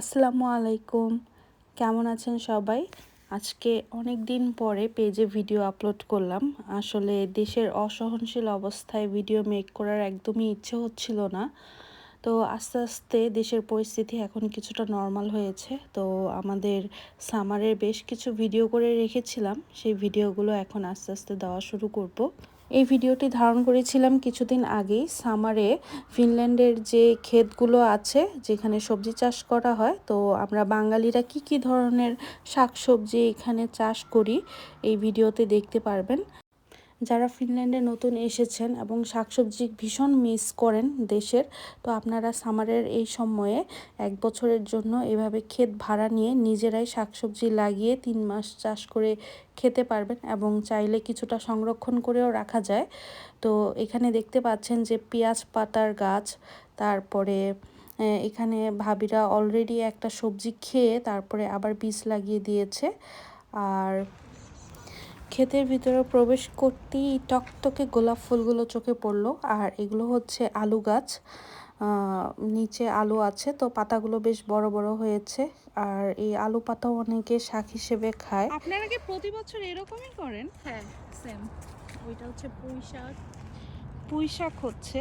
আসসালামু আলাইকুম। কেমন আছেন সবাই? আজকে অনেক দিন পরে পেজে ভিডিও আপলোড করলাম। আসলে দেশের অসহনশীল অবস্থায় ভিডিও মেক করার একদমই ইচ্ছে হচ্ছিল না। তো আস্তে আস্তে দেশের পরিস্থিতি এখন কিছুটা নর্মাল হয়েছে। তো আমাদের সামারের বেশ কিছু ভিডিও করে রেখেছিলাম। সেই ভিডিওগুলো এখন আস্তে আস্তে দেওয়া শুরু করব। এই ভিডিওটি ধারণ করেছিলাম কিছুদিন আগেই। সামারে ফিনল্যান্ডের যে ক্ষেতগুলো আছে, যেখানে সবজি চাষ করা হয়, তো আমরা বাঙালিরা কি কি ধরনের শাকসবজি এখানে চাষ করি, এই ভিডিওতে দেখতে পারবেন। যারা ফিনল্যান্ডে নতুন এসেছেন এবং শাকসবজি ভীষণ মিস করেন দেশের, তো আপনারা সামারের এই সময়ে এক বছরের জন্য এভাবে ক্ষেত ভাড়া নিয়ে নিজেরাই শাকসবজি লাগিয়ে তিন মাস চাষ করে খেতে পারবেন এবং চাইলে কিছুটা সংরক্ষণ করেও রাখা যায়। তো এখানে দেখতে পাচ্ছেন যে পেঁয়াজ পাতার গাছ, তারপরে এখানে ভাবিরা অলরেডি একটা সবজি খেয়ে তারপরে আবার বীজ লাগিয়ে দিয়েছে। আর ক্ষেতের ভিতরে প্রবেশ করতেই টকটকে গোলাপ ফুলগুলো চোখে পড়ল। আর এগুলো হচ্ছে আলু গাছ। নিচে আলু আছে তো পাতাগুলো বেশ বড় বড় হয়েছে। আর এই আলু পাতাও অনেকে শাক হিসেবে খায়। আপনারা কি প্রতি বছর এরকমই করেন? হ্যাঁ সেম ওইটা হচ্ছে পুঁই শাক। পুঁই শাক হচ্ছে।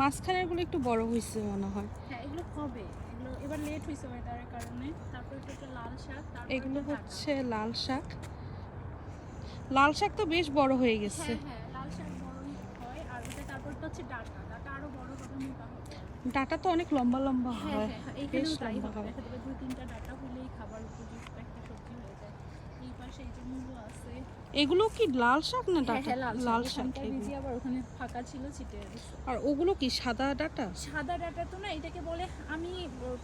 মাঝখানেরগুলো একটু বড় হয়েছে মনে হয়। হ্যাঁ এগুলো হবে এগুলো এবার লেট হয়েছে ওয়েদারের কারণে। তারপর একটু লাল শাক এগুলো হচ্ছে লাল শাক। লাল শাক তো বেশ বড় হয়ে গেছে। হ্যাঁ হ্যাঁ লাল শাক বড় হয়। আর ওটা তো হচ্ছে ডাটা। ডাটা আরও বড় হবে মোটা হবে। ডাটা তো অনেক লম্বা লম্বা হ্যাঁ হয়। হ্যাঁ বেশ লম্বা হবে। দুই তিনটা ডাটা হলেই খাবার উপযুক্ত একটা সবজি হয়ে যায় এই পাশে এই যে মূলো আছে এগুলো কি লাল শাক না হ্যাঁ ডাটা হ্যাঁ লাল লাল শাক। ভিজিয়ে আবার ওখানে ফাঁকা ছিল দিচ্ছে আর ওগুলো কি সাদা ডাটা? সাদা ডাটা তো না এটাকে বলে আমি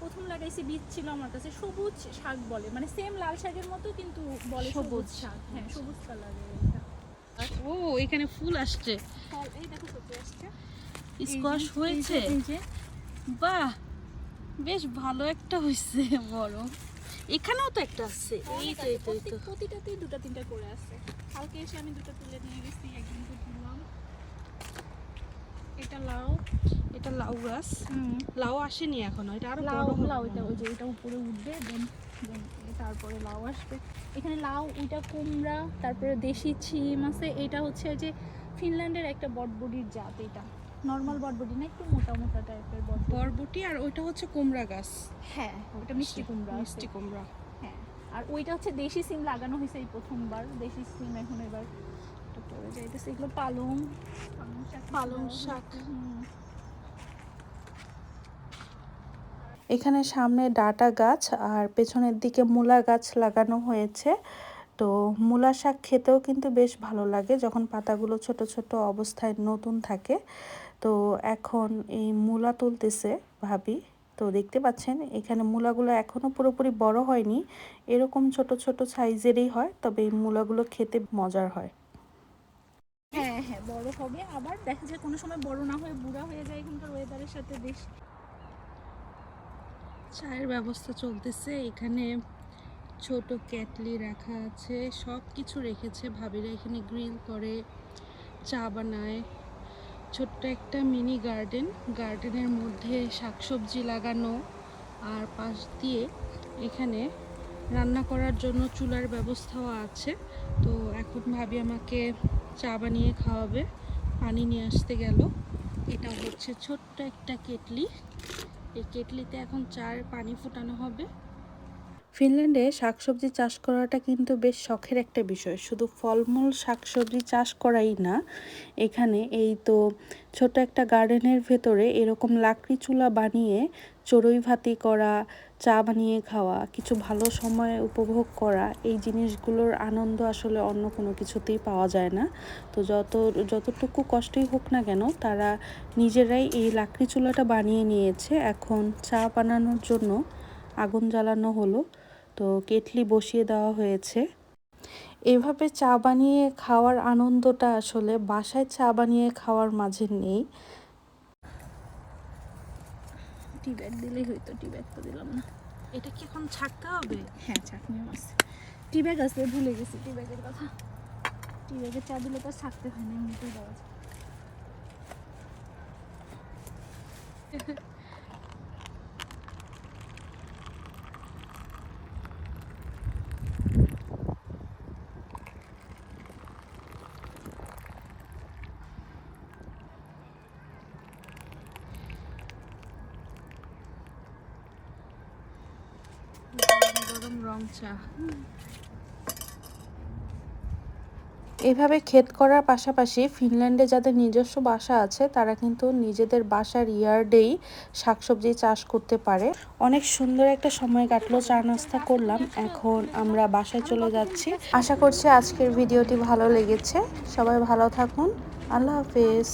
প্রথম লাগাইছি বীজ ছিল আমার কাছে সবুজ শাক বলে। মানে সেম লাল শাকের মতো কিন্তু বলে সবুজ। শাক। হ্যাঁ সবুজ কালারের ও এখানে ফুল আসছে। ফল এই দেখো সবজি আসছে। স্কোয়াশ হয়েছে। বাহ বেশ ভালো একটা হয়েছে বড় এখানেও তো একটা আছে। এই তো এই তো এই তো। প্রতিটাতেই দুটো তিনটা করে আছে। কালকে এসে আমি দুটো তুলে নিয়ে গেছি একদিনকে তুললাম এটা লাউ এটা লাউ গাছ। লাউ আসেনি এখনও এটা আরও লাউ লাউ এটা ওই যে এটা উপরে উঠবে দেন তারপরে লাউ আসবে। এখানে লাউ ওইটা কুমড়া তারপরে দেশি ছিম আছে এটা হচ্ছে যে ফিনল্যান্ডের একটা বটবডির জাত এটা। নর্মাল বটবডি না একটু মোটা মোটা টাইপের বট বরবটি আর ওইটা হচ্ছে কুমড়া গাছ। হ্যাঁ ওটা মিষ্টি কুমড়া মিষ্টি কুমড়া। হ্যাঁ আর ওইটা হচ্ছে দেশি সিম লাগানো হয়েছে এই প্রথমবার দেশি সিম এখন এবার পড়ে যাইতেছে। এগুলো পালং পালং শাক। পালং শাক। হুম। এখানে সামনে ডাটা গাছ আর পেছনের দিকে মূলা গাছ লাগানো হয়েছে। তো মূলা শাক খেতেও কিন্তু বেশ ভালো লাগে যখন পাতাগুলো ছোট ছোট অবস্থায় নতুন থাকে। তো এখন এই মূলা তুলতেছে ভাবি। তো দেখতে পাচ্ছেন এখানে মূলাগুলো এখনও পুরোপুরি বড় হয়নি। এরকম ছোট ছোট সাইজেরই হয়, তবে এই মূলাগুলো খেতে মজার হয়। হ্যাঁ হ্যাঁ বড় হবে। আবার দেখা যায় কোনো সময় বড় না হয়ে বুড়া হয়ে যায় এখানকার ওয়েদারের সাথে বেশ। চায়ের ব্যবস্থা চলতেছে। এখানে ছোট কেটলি রাখা আছে সব কিছু রেখেছে। ভাবিরা এখানে গ্রিল করে, চা বানায়। ছোট্ট একটা মিনি গার্ডেন, গার্ডেনের মধ্যে শাকসবজি লাগানো আর পাশ দিয়ে এখানে রান্না করার জন্য চুলার ব্যবস্থাও আছে। তো এখন ভাবি আমাকে চা বানিয়ে খাওয়াবে, পানি নিয়ে আসতে গেল। এটা হচ্ছে ছোট্ট একটা কেটলি। এই কেটলিতে এখন চার পানি ফোটানো হবে। ফিনল্যান্ডে শাকসবজি চাষ করাটা কিন্তু বেশ শখের একটা বিষয়। শুধু ফলমূল শাকসবজি চাষ করাই না, এখানে এই তো ছোট একটা গার্ডেনের ভেতরে এরকম লাকড়ি চুলা বানিয়ে চড়ুই ভাতি করা, চা বানিয়ে খাওয়া, কিছু ভালো সময় উপভোগ করা, এই জিনিসগুলোর আনন্দ আসলে অন্য কোনো কিছুতেই পাওয়া যায় না। তো যত, যতটুকু কষ্টই হোক না কেন, তারা নিজেরাই এই লাকড়ি চুলাটা বানিয়ে নিয়েছে। এখন চা বানানোর জন্য আগুন জ্বালানো হলো। তো কেটলি বসিয়ে দেওয়া হয়েছে। এভাবে চা বানিয়ে খাওয়ার আনন্দটা আসলে বাসায় চা বানিয়ে খাওয়ার মাঝে নেই। টি ব্যাগ দিলেই হইতো টি ব্যাগ তো দিলাম না। এটা কি এখন ছাড়তে হবে? হ্যাঁ চাটনিও আছে টি ব্যাগ আছে ভুলে গেছি। টি ব্যাগের কথা। টি ব্যাগে চা দিলে তো আর থাকতে হয় না এমনিতেই দেওয়া যায়। এভাবে ক্ষেত করার পাশাপাশি ফিনল্যান্ডে যাদের নিজস্ব বাসা আছে, তারা কিন্তু নিজেদের বাসার ইয়ার্ডেই শাকসবজি চাষ করতে পারে। অনেক সুন্দর একটা সময় কাটলো, চা নাস্তা করলাম, এখন আমরা বাসায় চলে যাচ্ছি। আশা করছি আজকের ভিডিওটি ভালো লেগেছে। সবাই ভালো থাকুন। আল্লাহ হাফেজ।